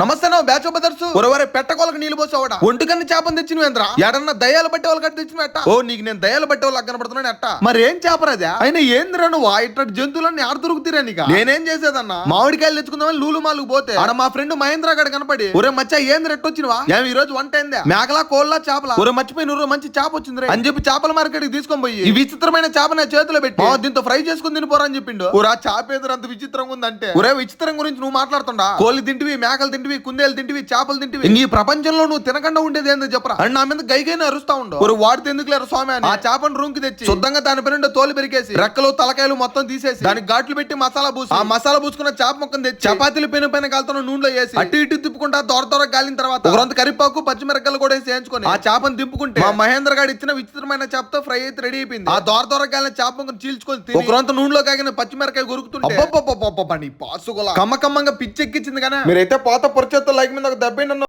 నమస్తే నా బ్యాచ్ బదర్స్ ఒరవరే పెట్టకోలకు నీళ్ళు పోసావడా? ఒంటికన్నా చేపని తెచ్చిన ఏంద్రా? ఎడన్నా దయాలు బట్టే వాళ్ళకి అట్ట తెచ్చిన ఎట్ట ఓ నీకు నేను దయాలు బట్టే వాళ్ళకి కనబడుతున్నాను ఎట్ట మరి ఏం చేపరాజా అయినా ఏందిరా నువ్వు? ఆ ఇట్టటి జంతువులన్నీ ఆడ దొరుకుతారా నీకు? నేనేం చేసేదన్నా? మామిడికాయలు తెచ్చుకుందామని లూలు మాలకు పోతే ఆడ మా ఫ్రెండ్ మహేంద్ర గడ కనపడి ఒరే మచ్చ ఏంది రెట్టు వచ్చినవా? ఏమి ఈ రోజు వంట ఏందా? మేకలా కోళ్ళ చేపల? ఒరే మర్చిపోయి నువ్వు మంచి చేప వచ్చింది అని చెప్పి చేపల మార్కెట్కి తీసుకొని పోయి ఈ విచిత్రమైన చేప నా చేతిలో పెట్టి "ఆ, దీంతో ఫ్రై చేసుకుని తినిపోరా అని చెప్పిండు. ఒరే ఆ చేప అంత విచిత్రంగా ఉందంటే? ఒరే విచిత్రం గురించి నువ్వు మాట్లాడుతుండా? కోళ్ళు తింటివి మేకలు తింటివి కుందేలు తింటివి చేపలు తింటివి. నీ ప్రపంచంలో నువ్వు తినకుండా ఉండేది ఏందో చెప్పరా? అని నా మీద గైగైనా అరుస్తా ఉండు ఒక వాడితే ఎందుకు లేరు స్వామి అని? ఆ చేపను రూమ్కి తెచ్చి శుద్ధంగా దాని పైన తోలు పెరికేసి రెక్కలు తలకాయలు మొత్తం తీసేసి దానికి ఘాట్లు పెట్టి మసాలా పూసి ఆ మసాలా పూసుకున్న చేప ముక్కను తెచ్చి చపాతీలు పెను పైన కాలుతున్న నూనెలో వేసి అటు ఇటు తిప్పుకుంటా దొర దొర గాలిన తర్వాత ఒకరంత కరిపాకు పచ్చిమిరక్కలు కూడా వేసి వేయించుకొని ఆ చేపను దింపుకుంటే మా మహేంద్ర గారు ఇచ్చిన విచిత్రమైన చేపతో ఫ్రై అయితే రెడీ అయిపోయింది. ఆ దొర దొర గాలిన చేప ముక్కను చీల్చుకొని తిని ఒకరంత నూనెలో కాగిన పచ్చిమిరకాయ పాసుగోల. కమ్మ కమ్మంగా పిచ్చెక్కించింది కానీ మీరైతే పాత అపరిచేత లైక్ మీద ఒక దెబ్బ